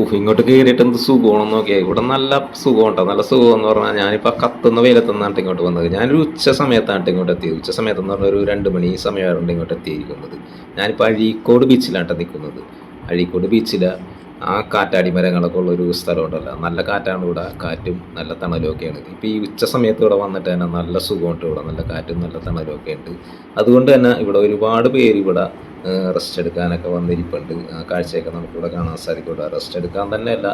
ഊഹ് ഇങ്ങോട്ട് കയറിയിട്ട് എന്ത് സുഖമാണെന്ന് നോക്കിയാൽ ഇവിടെ നല്ല സുഖമുണ്ടോ. നല്ല സുഖം എന്ന് പറഞ്ഞാൽ ഞാനിപ്പോൾ കത്തുന്ന വെയിലത്തുനിന്നാണ് ഇങ്ങോട്ട് വന്നത്. ഞാനൊരു ഉച്ച സമയത്താണ് ഇങ്ങോട്ട് എത്തിയത്. ഉച്ച സമയത്ത് എന്ന് പറഞ്ഞാൽ ഒരു രണ്ട് മണി സമയമായിരുന്നു ഇങ്ങോട്ട് എത്തിയിരിക്കുന്നത്. ഞാനിപ്പോൾ അഴീക്കോട് ബീച്ചിലാണ് നിൽക്കുന്നത്. അഴീക്കോട് ബീച്ചിൽ ആ കാറ്റാടി മരങ്ങളൊക്കെ ഉള്ള ഒരു സ്ഥലമുണ്ടല്ലോ. നല്ല കാറ്റാണ് ഇവിടെ. കാറ്റും നല്ല തണലും ഒക്കെയാണ് ഇപ്പോൾ ഈ ഉച്ച സമയത്ത് ഇവിടെ വന്നിട്ട് തന്നെ നല്ല സുഖമുണ്ട് ഇവിടെ. നല്ല കാറ്റും നല്ല തണലും ഒക്കെ ഉണ്ട് അതുകൊണ്ട് തന്നെ ഇവിടെ ഒരുപാട് പേര് ഇവിടെ റെസ്റ്റ് എടുക്കാനൊക്കെ വന്നിരിപ്പുണ്ട്. ആ കാഴ്ചയൊക്കെ നമുക്കിവിടെ കാണാൻ സാധിക്കും ഇവിടെ റെസ്റ്റ് എടുക്കാൻ തന്നെയല്ല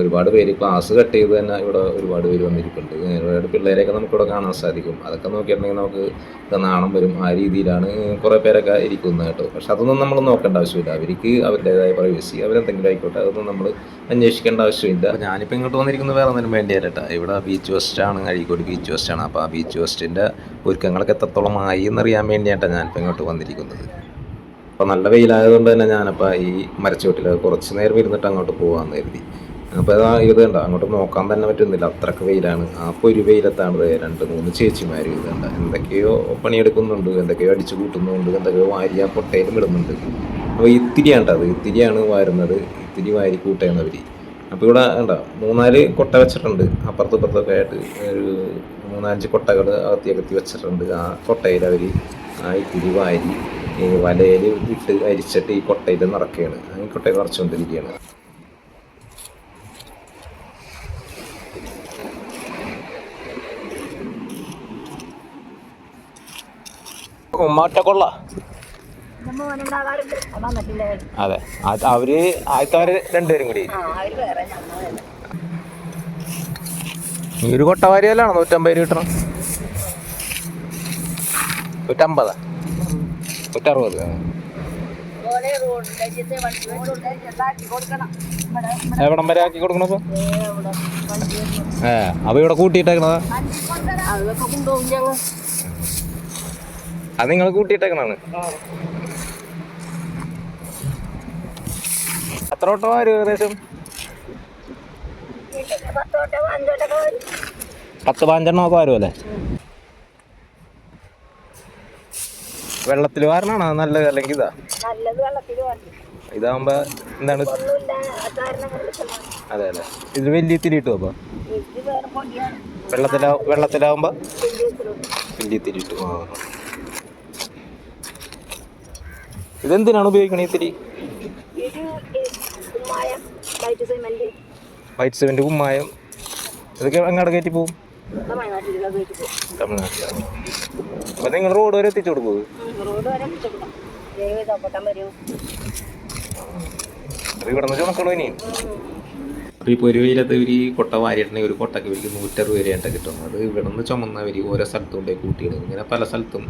ഒരുപാട് പേര് ക്ലാസ് കട്ട് ചെയ്ത് തന്നെ ഇവിടെ ഒരുപാട് പേര് വന്നിരിപ്പുണ്ട്. ഒരുപാട് പിള്ളേരെയൊക്കെ നമുക്കിവിടെ കാണാൻ സാധിക്കും. അതൊക്കെ നോക്കിയിട്ടുണ്ടെങ്കിൽ നമുക്ക് നാണം വരും. ആ രീതിയിലാണ് കുറേ പേരൊക്കെ ഇരിക്കുന്നത് കേട്ടോ. പക്ഷെ അതൊന്നും നമ്മൾ നോക്കേണ്ട ആവശ്യമില്ല. അവർക്ക് അവരുടേതായ പ്രൈവസി അവരെന്തെങ്കിലും ആയിക്കോട്ടെ അതൊന്നും നമ്മൾ അന്വേഷിക്കേണ്ട ആവശ്യമില്ല. ഞാനിപ്പോൾ ഇങ്ങോട്ട് വന്നിരിക്കുന്നത് വേറെ ഒന്നിനും വേണ്ടിയല്ല ഇവിടെ ബീച്ച് വെസ്റ്റാണ് അഴീക്കോട് ബീച്ച് വെസ്റ്റാണ് അപ്പോൾ ആ ബീച്ച് വെസ്റ്റിന്റെ ഒരുക്കങ്ങളൊക്കെ എത്രത്തോളം ആയി എന്നറിയാൻ വേണ്ടിയിട്ടാണ് ഞാനിപ്പോൾ ഇങ്ങോട്ട് വന്നിരിക്കുന്നത്. അപ്പോൾ നല്ല വെയിലായതുകൊണ്ട് തന്നെ ഞാനപ്പോൾ ഈ മരച്ചുവട്ടിൽ കുറച്ച് നേരം ഇരുന്നിട്ട് അങ്ങോട്ട് പോകാമെന്ന് കരുതി. അപ്പോൾ ഇതാ ഇത് കണ്ട? അങ്ങോട്ട് നോക്കാൻ തന്നെ പറ്റുന്നില്ല. അത്രയ്ക്ക് വെയിലാണ്. അപ്പോൾ ഒരു വെയിലത്താണ് രണ്ട് മൂന്ന് ചേച്ചിമാർ ഇത് കണ്ട? എന്തൊക്കെയോ പണിയെടുക്കുന്നുണ്ട് എന്തൊക്കെയോ അടിച്ചു കൂട്ടുന്നുണ്ട് എന്തൊക്കെയോ വാരി ആ കൊട്ടയിലും ഇടുന്നുണ്ട്. അപ്പോൾ ഇത്തിരിയാണ് അത്? ഇത്തിരിയാണ് വാരുന്നത്. ഇത്തിരി വാരി കൂട്ടുന്നവർ അപ്പോൾ ഇവിടെ കണ്ടോ? മൂന്നാൽ കൊട്ട വെച്ചിട്ടുണ്ട്. അപ്പുറത്തും ഇപ്പുറത്തൊക്കെ ആയിട്ട് ഒരു മൂന്നാലഞ്ച് കൊട്ടകൾ അകത്തി അകത്തി വെച്ചിട്ടുണ്ട്. ആ കൊട്ടയിൽ അവർ ആ ഇത്തിരി വാരി ഈ വലയിൽ ഇട്ട് അരിച്ചിട്ട് ഈ കൊട്ടയിൽ നിറക്കുകയാണ് ഈ കൊട്ടയിൽ നിറച്ചുകൊണ്ടിരിക്കുകയാണ്. അത്. അവർ ആദ്യത്തെ രണ്ടുപേരും കൂടി. ഈ ഒരു കൊട്ടവാരിയല്ലാണോ നൂറ്റമ്പത് രൂപ കിട്ടണം. നൂറ്റമ്പതാ? നൂറ്ററുപത് എവിടം വരെ ആക്കി കൊടുക്കണം ഇപ്പൊ? ദേ ഇവിടെ വണ്ടി വരുന്നു. ഏ അപ്പൊ ഇവിടെ കൂട്ടിയിട്ടേക്കണതാ? അത് നിങ്ങൾ കൂട്ടിയിട്ടേക്കണാണ് എത്ര ഓട്ടോ വരും ഏകദേശം? പത്ത് പതിനഞ്ചെണ്ണം ഒക്കെ വരും വെള്ളത്തിൽ വാരണാണോ? നല്ലത് അല്ലെങ്കിൽ ഇതാ? ഇതാവുമ്പോ എന്താണ്? അതെ അതെ. ഇത് വലിയ തിരി കിട്ടും അപ്പൊ? വെള്ളത്തിലാ വെള്ളത്തിലാവുമ്പോ വലിയ തിരി കിട്ടും ആ. ഇതെന്തിനാണ് ഉപയോഗിക്കണേ ഈ തിരി വൈറ്റ് സിമെന്റ്. കുമ്മായം. ഇതൊക്കെ അങ്ങോട്ട് കയറ്റി വീട്ടിൽ തമിഴ്നാട്ടിലാണ് അപ്പൊ നിങ്ങൾ റോഡ് വരെ എത്തിച്ചു കൊടുക്കൂ. റോഡ് വരെ? ഇപ്പോൾ ഒരു വെയിലത്ത് ഇവർ ഈ കൊട്ട വാരിയിട്ടുണ്ടെങ്കിൽ ഒരു കൊട്ടയ്ക്ക് ഇവർക്ക് നൂറ്ററുപത് രൂപയായിട്ട് കിട്ടും അത് ഇവിടുന്ന് ചുമന്നവർ ഓരോ സ്ഥലത്തും കൊണ്ടേ കൂട്ടിയിടും. ഇങ്ങനെ പല സ്ഥലത്തും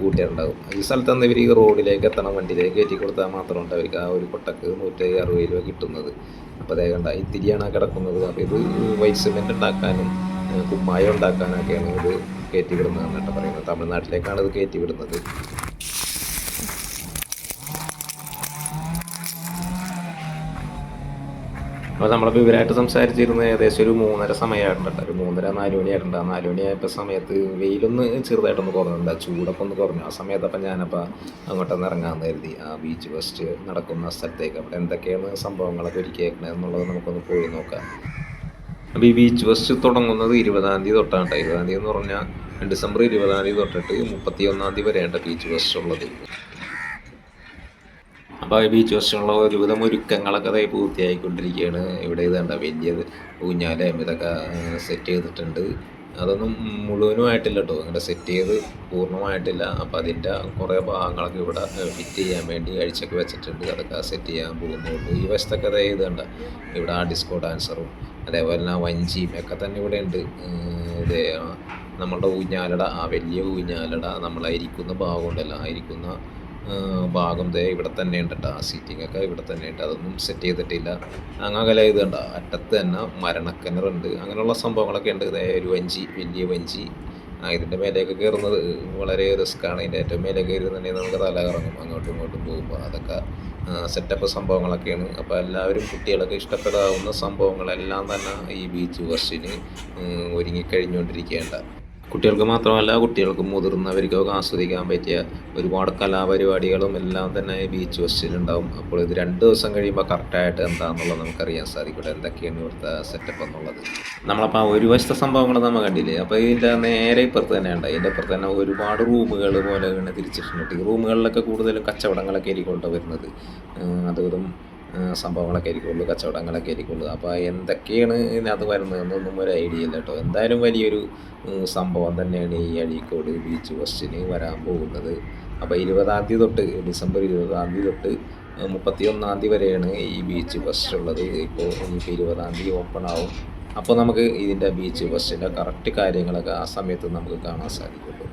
കൂട്ടിയിട്ടുണ്ടാകും ഈ സ്ഥലത്ത് നിന്ന് ഇവർ ഈ റോഡിലേക്ക് എത്തണം വണ്ടിയിലേക്ക് കയറ്റി കൊടുത്താൽ മാത്രമുണ്ട് അവർക്ക് ആ ഒരു കൊട്ടക്ക് നൂറ്റി അറുപത് രൂപ കിട്ടുന്നത്. അപ്പോൾ അതേ കണ്ട ഇത്തിരിയാണ് കിടക്കുന്നത്. അപ്പോൾ ഇത് വൈറ്റ് സിമെന്റ് ഉണ്ടാക്കാനും കുമ്മായം ഉണ്ടാക്കാനൊക്കെയാണ് ഇത് കയറ്റി വിടുന്നതെന്ന് കേട്ടോ പറയുന്നത്. തമിഴ്നാട്ടിലേക്കാണ് ഇത് കയറ്റി വിടുന്നത് അപ്പോൾ നമ്മളിപ്പോൾ ഇവരായിട്ട് സംസാരിച്ചിരുന്ന ഏകദേശം ഒരു മൂന്നര സമയമായിട്ടുണ്ട്. ഒരു മൂന്നര നാല് മണിയായിട്ടുണ്ട്. ആ നാല് സമയത്ത് വെയിലൊന്ന് ചെറുതായിട്ടൊന്ന് കുറഞ്ഞിട്ടുണ്ട് ചൂടൊക്കെ ഒന്ന് കുറഞ്ഞു. ആ സമയത്ത് അപ്പം ഞാനപ്പോൾ അങ്ങോട്ടൊന്ന് ഇറങ്ങാമെന്ന് കരുതി. ആ ബീച്ച് ഫസ്റ്റ് നടക്കുന്ന സ്ഥലത്തേക്ക്. അവിടെ എന്തൊക്കെയാണ് സംഭവങ്ങളൊക്കെ ഒരുക്കിയേക്കണേ എന്നുള്ളത് നമുക്കൊന്ന് പോയി നോക്കാം. അപ്പോൾ ഈ ബീച്ച് ഫസ്റ്റ് തുടങ്ങുന്നത് ഇരുപതാം തീയതി തൊട്ടാണ് ഇരുപതാം തീയതി എന്ന് പറഞ്ഞാൽ ഡിസംബർ ഇരുപതാം തീയതി തൊട്ടിട്ട് മുപ്പത്തി ഒന്നാം തീയതി വരെയാണ് ബീച്ച് ഫസ്റ്റ് ഉള്ളത്. അപ്പോൾ ബീച്ച് വശമുള്ള ഒരുവിധം ഒരുക്കങ്ങളൊക്കെ അതായത് പൂർത്തിയായിക്കൊണ്ടിരിക്കുകയാണ് ഇവിടെ ഇത് കണ്ട വലിയത് ഊഞ്ഞാലയും ഇതൊക്കെ സെറ്റ് ചെയ്തിട്ടുണ്ട്. അതൊന്നും മുഴുവനുമായിട്ടില്ല കേട്ടോ. അങ്ങനെ സെറ്റ് ചെയ്ത് പൂർണമായിട്ടില്ല. അപ്പോൾ അതിന്റെ കുറേ ഭാഗങ്ങളൊക്കെ ഇവിടെ ഫിറ്റ് ചെയ്യാൻ വേണ്ടി അഴിച്ചൊക്കെ വെച്ചിട്ടുണ്ട്. അതൊക്കെ സെറ്റ് ചെയ്യാൻ പോകുന്നുള്ളൂ. ഈ വശത്തൊക്കെ അതായത് ഇവിടെ ആ ഡിസ്കോ ഡാൻസറും അതേപോലെ തന്നെ വഞ്ചിയും ഒക്കെ തന്നെ ഇവിടെ ഉണ്ട്. ഇതേ നമ്മളുടെ ഊഞ്ഞാലട ആ വലിയ ഊഞ്ഞാലട നമ്മളായിരിക്കുന്ന ഭാഗമുണ്ടല്ലോ. ഉണ്ടല്ലോ ഇരിക്കുന്ന ആ, ഭാഗം ദേ ഇവിടെ തന്നെ ഉണ്ട് കേട്ടോ ആ സീറ്റിംഗ് ഒക്കെ ഇവിടെ തന്നെ ഉണ്ട്. അതൊന്നും സെറ്റ് ചെയ്തിട്ടില്ല. അങ്ങനെ ഇത് കണ്ട? അറ്റത്ത് തന്നെ മരണക്കിണറുണ്ട്. അങ്ങനെയുള്ള സംഭവങ്ങളൊക്കെ ഉണ്ട്. ദേ ഒരു വഞ്ചി വലിയ വഞ്ചി. ഇതിന്റെ മേലേക്ക് കയറുന്നത് വളരെ റിസ്ക്കാണ് ഇതിന്റെ ഏറ്റവും മേലെ കയറുന്നുണ്ടെങ്കിൽ നമുക്ക് തല കറങ്ങും അങ്ങോട്ടും ഇങ്ങോട്ടും പോകുമ്പോൾ അതൊക്കെ സെറ്റപ്പ് സംഭവങ്ങളൊക്കെയാണ്. അപ്പോൾ എല്ലാവരും കുട്ടികളൊക്കെ ഇഷ്ടപ്പെടാവുന്ന സംഭവങ്ങളെല്ലാം തന്നെ ഈ ബീച്ച് ബസ്സിന് ഒരുങ്ങിക്കഴിഞ്ഞുകൊണ്ടിരിക്കേണ്ട കുട്ടികൾക്ക് മാത്രമല്ല കുട്ടികൾക്കും മുതിർന്നവർക്കൊക്കെ ആസ്വദിക്കാൻ പറ്റിയ ഒരുപാട് കലാപരിപാടികളും എല്ലാം തന്നെ ബീച്ച് ഉണ്ടാവും അപ്പോൾ ഇത് രണ്ട് ദിവസം കഴിയുമ്പോൾ കറക്റ്റായിട്ട് എന്താണെന്നുള്ളത് നമുക്കറിയാൻ സാധിക്കും എന്തൊക്കെയാണ് ഇവിടുത്തെ സെറ്റപ്പ് എന്നുള്ളത്? നമ്മളപ്പോൾ ആ ഒരു വശത്തെ സംഭവങ്ങൾ നമ്മൾ കണ്ടില്ലേ? അപ്പോൾ ഇതിന്റെ നേരെ ഇപ്പുറത്ത് തന്നെ ഉണ്ട് ഇതിന്റെ ഇപ്പുറത്ത് തന്നെ ഒരുപാട് റൂമുകൾ പോലെ ഇങ്ങനെ തിരിച്ചിട്ടുണ്ട്. ഈ റൂമുകളിലൊക്കെ കൂടുതലും കച്ചവടങ്ങളൊക്കെ ആയിരിക്കും വരുന്നത്. അതും സംഭവങ്ങളൊക്കെ ആയിരിക്കുള്ളൂ കച്ചവടങ്ങളൊക്കെ ആയിരിക്കുള്ളൂ. അപ്പോൾ എന്തൊക്കെയാണ് ഇതിനകത്ത് വരുന്നത്? എന്നൊന്നും ഒരു ഐഡിയ ഇല്ല കേട്ടോ. എന്തായാലും വലിയൊരു സംഭവം തന്നെയാണ് ഈ അഴീക്കോട് ബീച്ച് ഫസ്റ്റിന് വരാൻ പോകുന്നത്. അപ്പോൾ ഇരുപതാം തീയതി തൊട്ട് ഡിസംബർ ഇരുപതാം തീയതി തൊട്ട് മുപ്പത്തി ഒന്നാം തീയതി വരെയാണ് ഈ ബീച്ച് ഫസ്റ്റ് ഉള്ളത്. ഇപ്പോൾ ഇനിയിപ്പോൾ ഇരുപതാം തീയതി ഓപ്പൺ ആവും. അപ്പോൾ നമുക്ക് ഇതിന്റെ ബീച്ച് ഫസ്റ്റിന്റെ കറക്റ്റ് കാര്യങ്ങളൊക്കെ ആ സമയത്ത് നമുക്ക് കാണാൻ സാധിക്കുള്ളൂ.